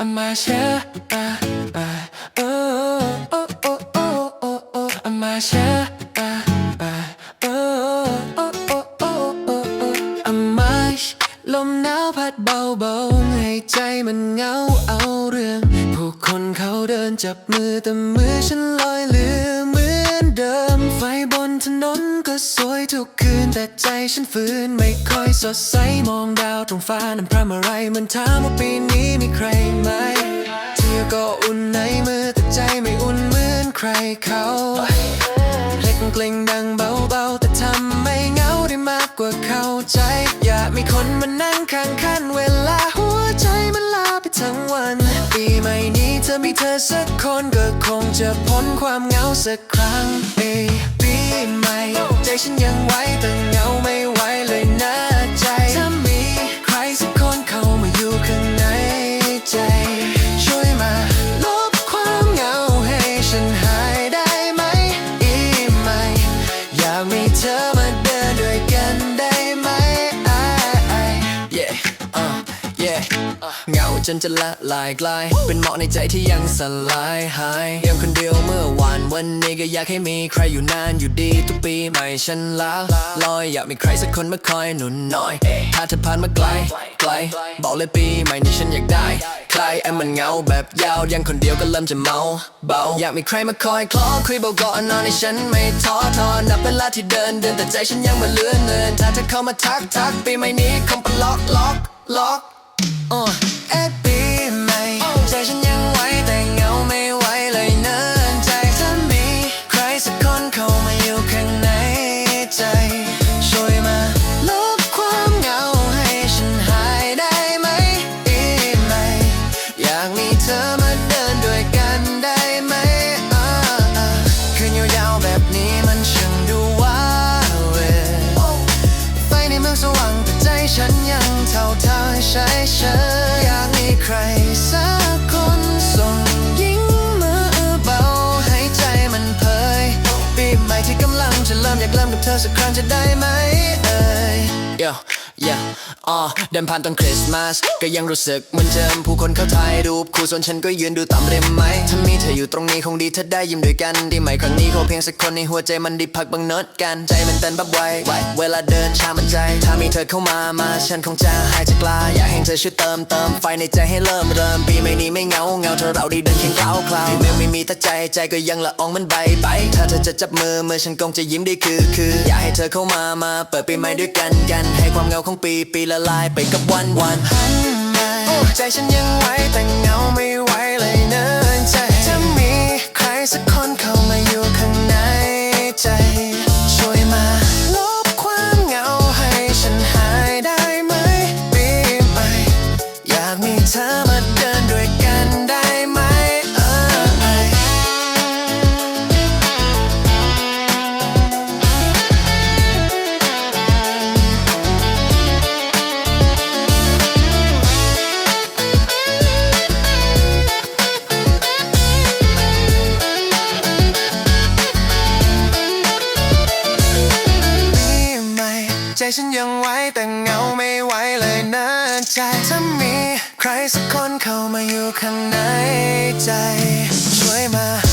I'm my share uh, uh, oh, oh, oh, oh, oh, oh, I'm my share uh, uh, oh, oh, oh, oh, oh, oh, I'm my ลมหนาวพัดเบาๆให้ใจมันเงาเอาเรื่อง ผู้คนเขาเดินจับมือแต่มือฉันลอยเรือเหมือนเดิม ถนนก็สวยทุกคืน แต่ใจฉันฝืนไม่ค่อยสดใสมองดาวตรงฟ้านั้นพร่ำอะไรมันถามว่าปีนี้มีใครไหมเที่ยวก็อุ่นในมือแต่ใจไม่อุ่นเหมือนใครเขาเพลงกลิ่งดังเบาๆ แต่ทำไม่เหงาได้มากกว่าเข้าใจ อยากมีคนมานั่งข้างคันเวลาหัวใจมันลาไปทั้งวัน ปีใหม่นี้ถ้ามีเธอสักคนก็คงจะพ้นความเหงาสักครั้งเอ้ ใหม่ ใจฉันยังไหวแต่เงาไม่ไหวเลยนะ เหงาจนจะละลายกลาย เป็นหมอกในใจที่ยังสลายหายยังคนเดียวเมื่อวานวันนี้ก็อยากให้มีใครอยู่นานอยู่ดีทุกปีใหม่ฉันลาลอยอยากมีใครสักคนมาคอยหนุนหน่อย ถ้าเธอผ่านมาไกลไกล บอกเลยปีใหม่นี้ฉันอยากได้ใครไอ้มันเงาแบบยาวยังคนเดียวก็เริ่มจะเมาเบาอยากมีใครมาคอยคล้อคุยเบาก่อนนอนให้ฉันไม่ท้อทอนับเวลาที่เดินเดินแต่ใจฉันยังม่เลือนเนินถ้าเธอเข้ามาทักทักปีใหม่นี้คงเป็นล็อกล็อกล็อก uh, เอ็ ใช้ฉันอยากมีใครสักคนส่งยิ้มมือเบาให้ใจมันเผยปีใหม่ที่กำลังจะเริ่มอยากเริ่มกับเธอสักครั้งจะได้ไหมเอ่ย Yo yeah อ๋อเดินผ่านต้นคริสต์มาสก็ยังรู้สึกเหมือนเดิมผู้คนเข้าถ่ายรูปคู่ส่วนฉันก็ยืนดูตามเรมไหมถ้ามีเธออยู่ตรงนี้คงดีถ้าได้ยิ้มด้วยกันดีไหมครั้งนี้ขอเพียงสักคนในหัวใจมันได้พักบังเนิดกันใจมันเต้นบับไวเวลาเดินช้ามันใจ ถ้ามีเธอเข้ามามาฉันคงจะหายจากลาอยากให้เธอช่วยเติมเติมไฟในใจให้เริ่มเริ่มปีใหม่นี้ไม่เงาเงาเธอเราได้เดินเคียงคลาวคลาวที่เมืองไม่มีแต่ใจใจก็ยังละอองเหมันใบใบถ้าเธอจะจับมือมือฉันคงจะยิ้มได้คือคือ อยากให้เธอเข้ามามาเปิดปีใหม่ด้วยกันกันให้ความเงาของปีปีละลายไปกับวันวันหันมาใจฉันยังไว้แต่เงาไม่ไหว ฉันยังไหวแต่เหงาไม่ไหวเลยนะใจถ้ามีใครสักคนเข้ามาอยู่ข้างในใจ ช่วยมา